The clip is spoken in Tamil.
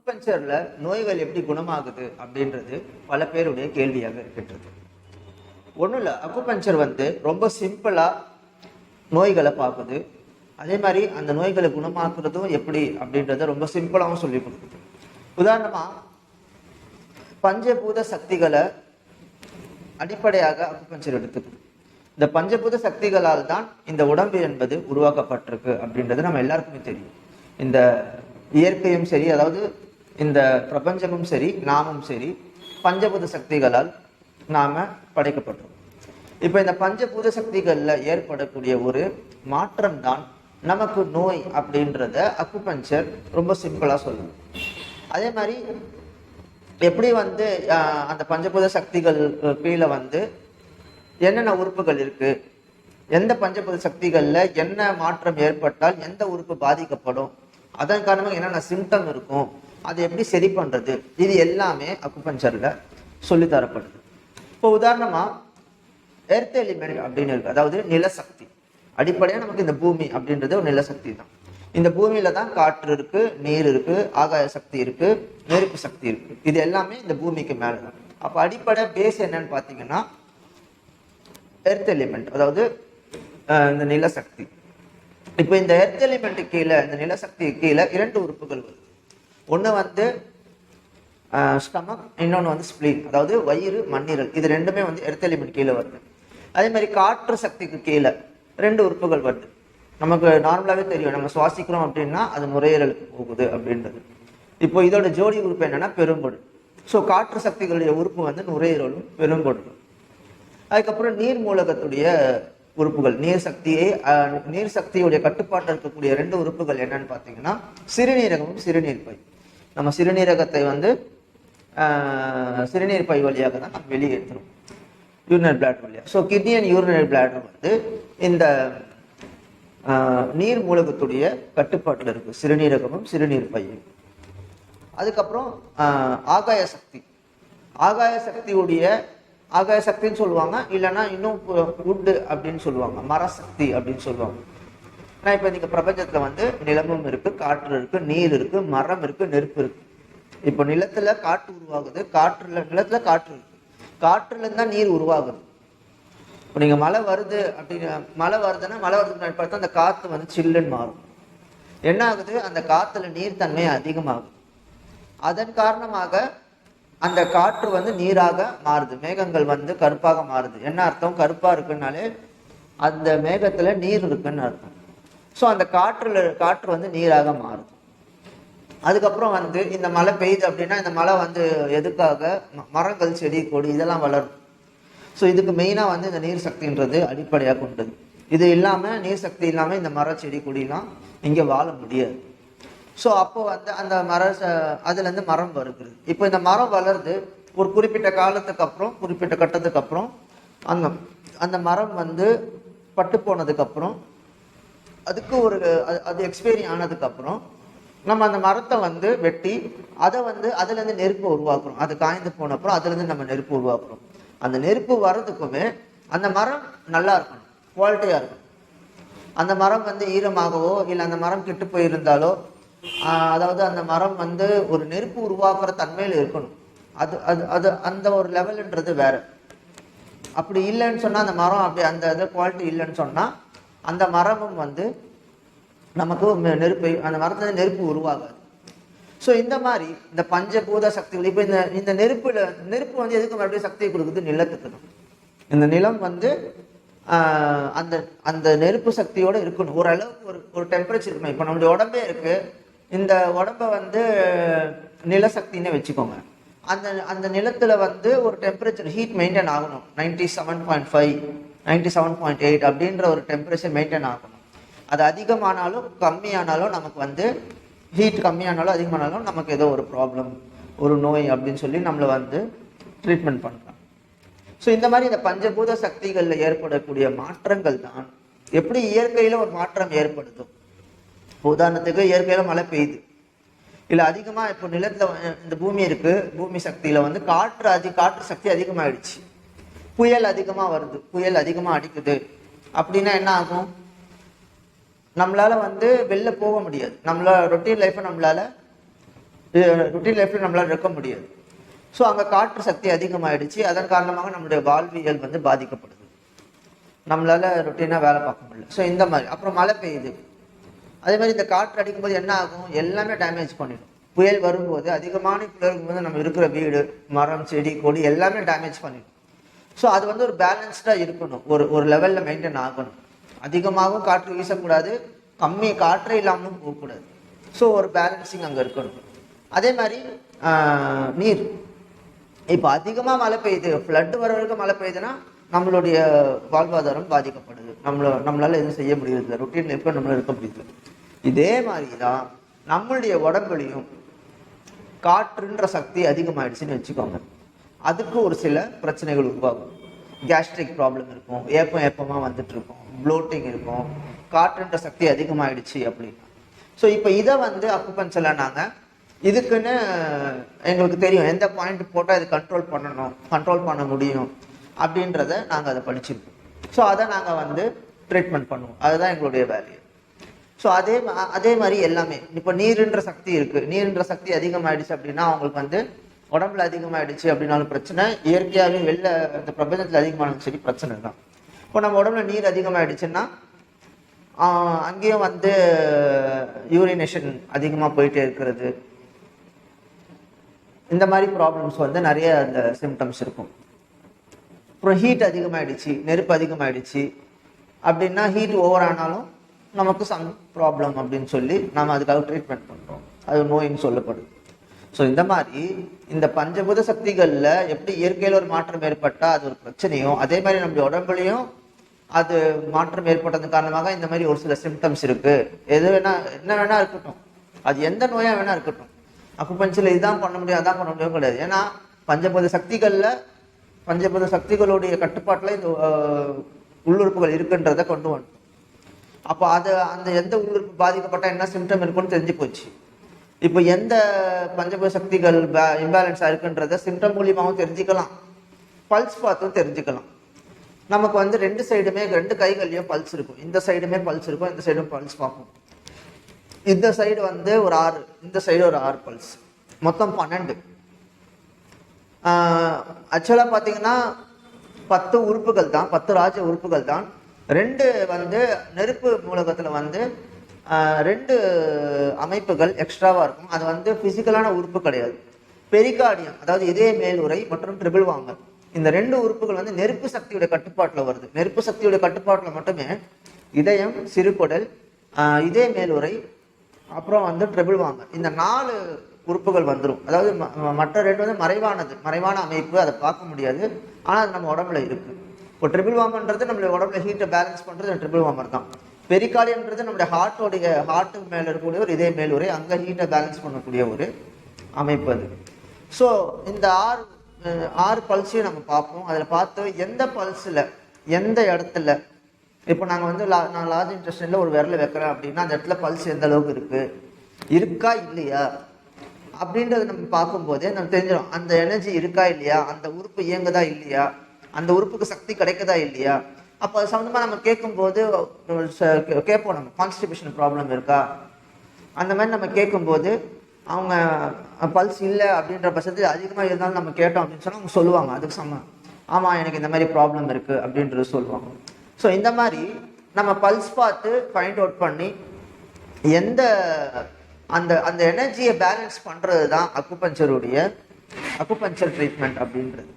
அக்குபஞ்சரில் நோய்கள் எப்படி குணமாகுது அப்படின்றது பல பேருடைய கேள்வியாக இருக்கின்றது. ஒன்றும் இல்லை அக்குபஞ்சர் வந்து ரொம்ப சிம்பிளாக நோய்களை பார்க்குது. அதே மாதிரி அந்த நோய்களை குணமாக்குறதும் எப்படி அப்படின்றத ரொம்ப சிம்பிளாகவும் சொல்லி கொடுக்குது. உதாரணமாக பஞ்சபூத சக்திகளை அடிப்படையாக அக்குபஞ்சர் எடுத்துக்குது. இந்த பஞ்சபூத சக்திகளால் தான் இந்த உடம்பு என்பது உருவாக்கப்பட்டிருக்கு அப்படின்றது நம்ம எல்லாருக்குமே தெரியும். இந்த இயற்கையும் சரி அதாவது இந்த பிரபஞ்சமும் சரி நாமும் சரி பஞ்சபூத சக்திகளால் நாம் படைக்கப்பட்டோம். இப்போ இந்த பஞ்சபூத சக்திகளில் ஏற்படக்கூடிய ஒரு மாற்றம் தான் நமக்கு நோய் அப்படின்றத அக்குபஞ்சர் ரொம்ப சிம்பிளாக சொல்லுது. அதே மாதிரி எப்படி வந்து அந்த பஞ்சபூத சக்திகள் கீழே வந்து என்னென்ன உறுப்புகள் இருக்குது எந்த பஞ்சபூத சக்திகளில் என்ன மாற்றம் ஏற்பட்டால் எந்த உறுப்பு பாதிக்கப்படும் அதன் காரணமாக என்னென்ன சிம்டம் இருக்கும் அதை எப்படி சரி பண்றது? இது எல்லாமே அக்குபஞ்சரில் சொல்லி தரப்படுது இப்போ உதாரணமா எர்த் எலிமெண்ட் அப்படின்னு இருக்கு. அதாவது நிலசக்தி. அடிப்படையாக நமக்கு இந்த பூமி அப்படின்றது ஒரு நிலசக்தி தான். இந்த பூமியில தான் காற்று இருக்கு நீர் இருக்கு ஆகாய சக்தி இருக்கு நெருப்பு சக்தி இருக்கு. இது எல்லாமே இந்த பூமிக்கு மேல தான் அப்போ அடிப்படை பேஸ் என்னன்னு பார்த்தீங்கன்னா எர்த் எலிமெண்ட் அதாவது இந்த நிலசக்தி. இப்போ இந்த எர்த் எலிமெண்ட்டு கீழே இந்த நிலசக்தி கீழே இரண்டு உறுப்புகள் வருது. ஒன்று வந்து ஸ்டமக் இன்னொன்று வந்து ஸ்ப்ளீன் அதாவது வயிறு மண்ணீரல். இது ரெண்டுமே வந்து எர்த் கீழே வருது. அதே மாதிரி காற்று சக்திக்கு கீழே ரெண்டு உறுப்புகள் வருது. நமக்கு நார்மலாகவே தெரியும். நம்ம சுவாசிக்கிறோம் அப்படின்னா அது நுரையீரலுக்கு போகுது அப்படின்றது. இப்போ இதோட ஜோடி உறுப்பு என்னன்னா பெரும்பொடு ஸோ காற்று சக்திகளுடைய உறுப்பு வந்து நுரையீரலும் பெரும்பொடும் அதுக்கப்புறம் நீர் மூலகத்துடைய உறுப்புகள். நீர் சக்தியை நீர் சக்தியுடைய கட்டுப்பாட்டில் இருக்கக்கூடிய ரெண்டு உறுப்புகள் என்னன்னு பார்த்தீங்கன்னா சிறுநீரகமும் சிறுநீர் பை. நம்ம சிறுநீரகத்தை வந்து சிறுநீர் பை வழியாக தான் நம்ம எடுத்துரும் யூரினரி பிளாட் வழியாக so kidney and urinary bladder வந்து இந்த நீர் மூலகத்துடைய கட்டுப்பாட்டில் இருக்குது சிறுநீரகமும் சிறுநீர் பையும். அதுக்கப்புறம் ஆகாய சக்தி. ஆகாய சக்தியுடைய ஆகாய சக்தின்னு சொல்லுவாங்க. இல்லைன்னா இன்னும் உட்டு அப்படின்னு சொல்லுவாங்க. மரசக்தி அப்படின்னு சொல்லுவாங்க. ஆனால் இப்போ நீங்கள் பிரபஞ்சத்தில் வந்து நிலமும் இருக்குது காற்று இருக்குது நீர் இருக்குது மரம் இருக்குது நெருப்பு இருக்குது இப்போ நிலத்தில் காற்று உருவாகுது. காற்றுல நிலத்தில் காற்று இருக்குது காற்றுல தான் நீர் உருவாகுது. இப்போ நீங்கள் மழை வருது அப்படின்னு மழை வருதுன்னா மழை வருதுன்னு பார்த்தா அந்த காற்று வந்து சில்லுன்னு மாறும். என்ன ஆகுது? அந்த காற்றுல நீர்த்தன்மை அதிகமாகுது. அதன் காரணமாக அந்த காற்று வந்து நீராக மாறுது. மேகங்கள் வந்து கருப்பாக மாறுது. என்ன அர்த்தம்? கருப்பாக இருக்குன்னாலே அந்த மேகத்தில் நீர் இருக்குன்னு அர்த்தம். ஸோ அந்த காற்றில் காற்று வந்து நீராக மாறுது அதுக்கப்புறம் வந்து இந்த மழை பெய்யுது அப்படின்னா இந்த மழை வந்து எதுக்காக? ம- மரங்கள் செடி கொடி இதெல்லாம் வளரும். ஸோ இதுக்கு மெயினாக வந்து இந்த நீர் சக்தின்றது அடிப்படையாக கொண்டது. இது இல்லாமல் நீர் சக்தி இல்லாமல் இந்த மர செடி கொடிலாம் இங்கே வாழ முடியாது. ஸோ அப்போ வந்து அந்த மர ச- அதுலேருந்து மரம் வருகிறது. இப்போ இந்த மரம் வளருது. ஒரு குறிப்பிட்ட காலத்துக்கு அப்புறம் குறிப்பிட்ட கட்டத்துக்கு அப்புறம் அந்த அந்த மரம் வந்து பட்டு போனதுக்கப்புறம் அதுக்கு ஒரு அது- அது எக்ஸ்பைரி ஆனதுக்கப்புறம் நம்ம அந்த மரத்தை வந்து வெட்டி அதை வந்து அதுலேருந்து நெருப்பு உருவாக்குறோம். அது காய்ந்து போனப்புறம் அதுலேருந்து நம்ம நெருப்பு உருவாக்குறோம். அந்த நெருப்பு வர்றதுக்குமே அந்த மரம் நல்லா இருக்கணும் குவாலிட்டியாக இருக்கணும். அந்த மரம் வந்து ஈரமாகவோ இல்லை அந்த மரம் கெட்டு போயிருந்தாலோ அதாவது அந்த மரம் வந்து ஒரு நெருப்பு உருவாக்குற தன்மையில் இருக்கணும். அது அது அது அந்த ஒரு லெவலுன்றது வேற. அப்படி இல்லைன்னு சொன்னால் அந்த மரம் அப்படி அந்த இது குவாலிட்டி இல்லைன்னு சொன்னால் அந்த மரமும் வந்து நமக்கு நெருப்பை அந்த மரத்துல நெருப்பு உருவாகாது. ஸோ இந்த மாதிரி இந்த பஞ்சபூத சக்திகள் இப்போ இந்த இந்த நெருப்பில் நெருப்பு வந்து எதுக்கு மறுபடியும் சக்தியை கொடுக்குது? நிலத்துக்கு தான். இந்த நிலம் வந்து அந்த அந்த நெருப்பு சக்தியோடு இருக்கணும். ஓரளவுக்கு ஒரு ஒரு டெம்பரேச்சர் இருக்கணும். இப்போ நம்மளுடைய உடம்பே இருக்குது இந்த உடம்ப வந்து நிலசக்தின்னு வச்சுக்கோங்க. அந்த அந்த நிலத்தில் வந்து ஒரு டெம்பரேச்சர் ஹீட் மெயின்டைன் ஆகணும். Ninety seven point five ninety seven point eight அப்படின்ற ஒரு டெம்பரேச்சர் மெயின்டைன் ஆகணும். அது அதிகமானாலும் கம்மியானாலும் நமக்கு வந்து ஹீட் கம்மியானாலும் அதிகமானாலும் நமக்கு ஏதோ ஒரு ப்ராப்ளம் ஒரு நோய் அப்படின்னு சொல்லி நம்மளை வந்து ட்ரீட்மெண்ட் பண்ணுறாங்க ஸோ இந்த மாதிரி இந்த பஞ்சபூத சக்திகளில் ஏற்படக்கூடிய மாற்றங்கள் தான் எப்படி இயற்கையில் ஒரு மாற்றம் ஏற்படுதோ. உதாரணத்துக்கு இயற்கையில் மழை பெய்யுது. இல்லை அதிகமாக இப்போ நிலத்தில் இந்த பூமி இருக்குது பூமி சக்தியில் வந்து காற்று அதிக காற்று சக்தி அதிகமாகிடுச்சு புயல் அதிகமாக வருது புயல் அதிகமாக அடிக்குது. அப்படின்னா என்ன ஆகும்? நம்மளால வந்து வெளில போக முடியாது. நம்மளால் ரொட்டீன் லைஃப்பை நம்மளால ரொட்டீன் லைஃப்பில் நம்மளால் இருக்க முடியாது. ஸோ அங்கே காற்று சக்தி அதிகமாகிடுச்சு அதன் காரணமாக நம்மளுடைய வாழ்வியல் வந்து பாதிக்கப்படுது. நம்மளால் ரொட்டீனாக வேலை பார்க்க முடியல. ஸோ இந்த மாதிரி. அப்புறம் மழை பெய்யுது. அதே மாதிரி இந்த காற்று அடிக்கும்போது என்ன ஆகும்? எல்லாமே டேமேஜ் பண்ணிடும். புயல் வரும்போது அதிகமான புயல் வந்து நம்ம இருக்கிற வீடு மரம் செடி கொடி எல்லாமே டேமேஜ் பண்ணிடும். ஸோ அது வந்து ஒரு பேலன்ஸ்டாக இருக்கணும். ஒரு ஒரு லெவலில் மெயின்டைன் ஆகணும். அதிகமாகவும் காற்று வீசக்கூடாது கம்மி காற்றே இல்லாமலும் போகக்கூடாது. ஸோ ஒரு பேலன்சிங் அங்கே இருக்கணும். அதே மாதிரி நீர். இப்போ அதிகமாக மழை பெய்யுது ஃப்ளட் வர வரைக்கும் மழை பெய்யுதுன்னா நம்மளுடைய வாழ்வாதாரம் பாதிக்கப்படுது. நம்மள நம்மளால் எதுவும் செய்ய முடியறதில்ல. ருட்டீன் லைஃப்ல நம்மளால் இருக்க முடியுது? இதே மாதிரி தான் நம்மளுடைய உடம்புலையும் காற்றுன்ற சக்தி அதிகமாயிடுச்சுன்னு வச்சுக்கோங்க. அதுக்கு ஒரு சில பிரச்சனைகள் உருவாகும். கேஸ்ட்ரிக் ப்ராப்ளம் இருக்கும் ஏப்பம் ஏப்பமாக வந்துட்டு இருக்கும் ப்ளோட்டிங் இருக்கும் காற்றுன்ற சக்தி அதிகமாகிடுச்சு அப்படின்னா. ஸோ இப்போ இதை வந்து அக்குபஞ்சரில் நாங்கள் இதுக்குன்னு எங்களுக்கு தெரியும் எந்த பாயிண்ட் போட்டால் இது கண்ட்ரோல் பண்ணணும் கண்ட்ரோல் பண்ண முடியும் அப்படின்றத நாங்கள் அதை படிச்சிருக்கோம். ஸோ அதை நாங்கள் வந்து ட்ரீட்மெண்ட் பண்ணுவோம். அதுதான் எங்களுடைய வேலையை ஸோ அதே மா- அதே மாதிரி எல்லாமே. இப்போ நீருன்ற சக்தி இருக்குது நீருன்ற சக்தி அதிகமாகிடுச்சு அப்படின்னா அவங்களுக்கு வந்து உடம்புல அதிகமாயிடுச்சு அப்படின்னாலும் பிரச்சனை. இயற்கையாகவே வெளில இந்த பிரபஞ்சத்தில் அதிகமானாலும் சரி பிரச்சனை தான். இப்போ நம்ம உடம்புல நீர் அதிகமாயிடுச்சுன்னா அங்கேயும் வந்து யூரினேஷன் அதிகமாக போயிட்டே இருக்கிறது. இந்த மாதிரி ப்ராப்ளம்ஸ் வந்து நிறைய அந்த சிம்டம்ஸ் இருக்கும். அப்புறம் ஹீட் அதிகமாயிடுச்சு நெருப்பு அதிகமாயிடுச்சு. அப்படின்னா ஹீட் ஓவர் ஆனாலும் நமக்கு சம் ப்ராப்ளம் அப்படின்னு சொல்லி நம்ம அதுக்காக ட்ரீட்மெண்ட் பண்ணுறோம் அது நோயின்னு சொல்லப்படுது. ஸோ இந்த மாதிரி இந்த பஞ்சபூத சக்திகளில் எப்படி இயற்கையில் ஒரு மாற்றம் ஏற்பட்டால் அது ஒரு பிரச்சனையும் அதே மாதிரி நம்முடைய உடம்புலையும் அது மாற்றம் ஏற்பட்டது காரணமாக இந்த மாதிரி ஒரு சில சிம்டம்ஸ் இருக்குது எது வேணா என்ன வேணா இருக்கட்டும். அது எந்த நோயாக வேணா இருக்கட்டும். அக்குபஞ்சரில் இதுதான் பண்ண முடியும் அதான் பண்ண முடியும் கிடையாது. ஏன்னா பஞ்சபூத சக்திகளில் பஞ்சபூத சக்திகளுடைய கட்டுப்பாட்டில் இந்த உள்ளுறுப்புகள் இருக்குன்றதை கொண்டு வந்துட்டோம் அப்போ அது அந்த எந்த உள்ளுறுப்பு பாதிக்கப்பட்டால் என்ன சிம்டம் இருக்குன்னு தெரிஞ்சு போச்சு. இப்போ எந்த பஞ்சபூத சக்திகள் இம்பேலன்ஸாக இருக்குன்றத சிம்டம் மூலியமாகவும் தெரிஞ்சுக்கலாம். பல்ஸ் பார்த்தும் தெரிஞ்சுக்கலாம். நமக்கு வந்து ரெண்டு சைடுமே ரெண்டு கைகள்லையும் பல்ஸ் இருக்கும். இந்த சைடுமே பல்ஸ் இருக்கும் இந்த சைடும் பல்ஸ் பார்ப்போம் இந்த சைடு வந்து ஒரு ஆறு இந்த சைடு ஒரு ஆறு பல்ஸ் மொத்தம் பன்னெண்டு. ஆக்சுவலாக பார்த்தீங்கன்னா பத்து உறுப்புகள் தான் பத்து ராஜ உறுப்புகள் தான். ரெண்டு வந்து நெருப்பு மூலகத்தில் வந்து ரெண்டு அமைப்புகள் எக்ஸ்ட்ராவாக இருக்கும். அது வந்து ஃபிசிக்கலான உறுப்பு கிடையாது. பெரிகார்டியம் அதாவது இதய மேலுரை மற்றும் ட்ரிபிள் வாங்கல் இந்த ரெண்டு உறுப்புகள் வந்து நெருப்பு சக்தியுடைய கட்டுப்பாட்டில் வருது. நெருப்பு சக்தியுடைய கட்டுப்பாட்டில் மட்டுமே இதயம் சிறுகுடல் ஆஹ், இதய அப்புறம் வந்து ட்ரிபிள் வாங்க. இந்த நாலு உறுப்புகள் வந்துடும் அதாவது ம- மற்ற ரெண்டு வந்து மறைவானது. மறைவான அமைப்பு அதை பார்க்க முடியாது. ஆனால் அது நம்ம உடம்புல இருக்குது இப்போ ட்ரிபிள் வாமன்றது நம்மளுடைய உடம்புல ஹீட்டை பேலன்ஸ் பண்ணுறது ட்ரிபிள் வாமர் தான். பெரிகாலியன்றது நம்முடைய ஹார்ட்டோடைய ஹார்ட்டு மேலே இருக்கக்கூடிய ஒரு இதே மேலுறை அங்கே ஹீட்டை பேலன்ஸ் பண்ணக்கூடிய ஒரு அமைப்பு அது. ஸோ இந்த ஆறு ஆறு பல்ஸையும் நம்ம பார்ப்போம். அதில் பார்த்து எந்த பல்ஸில் எந்த இடத்துல இப்போ நாங்கள் வந்து லா நான் லார்ஜ் இன்ட்ரெஸ்டில் ஒரு விரல வைக்கிறேன் அப்படின்னா அந்த இடத்துல பல்ஸ் எந்த அளவுக்கு இருக்குது இருக்கா இல்லையா? அப்படின்றத நம்ம பார்க்கும்போதே நம்ம தெரிஞ்சிடும். அந்த எனர்ஜி இருக்கா இல்லையா? அந்த உறுப்பு இயங்குதா இல்லையா? அந்த உறுப்புக்கு சக்தி கிடைக்குதா இல்லையா? அப்போ அது சம்மந்தமாக நம்ம கேட்கும்போது கேட்போம் நம்ம. கான்ஸ்டிபேஷன் ப்ராப்ளம் இருக்கா? அந்த மாதிரி நம்ம கேட்கும்போது அவங்க பல்ஸ் இல்லை அப்படின்ற பட்சத்தில் அதிகமாக இருந்தாலும் நம்ம கேட்டோம் அப்படின்னு சொன்னால் அவங்க சொல்லுவாங்க. அதுக்கு சம. ஆமாம் எனக்கு இந்த மாதிரி ப்ராப்ளம் இருக்குது அப்படின்றது சொல்லுவாங்க. ஸோ இந்த மாதிரி நம்ம பல்ஸ் பார்த்து ஃபைண்ட் அவுட் பண்ணி எந்த அந்த அந்த எனர்ஜியை பேலன்ஸ் பண்ணுறது தான் அக்குபஞ்சருடைய அக்குபஞ்சர் ட்ரீட்மெண்ட் அப்படின்றது.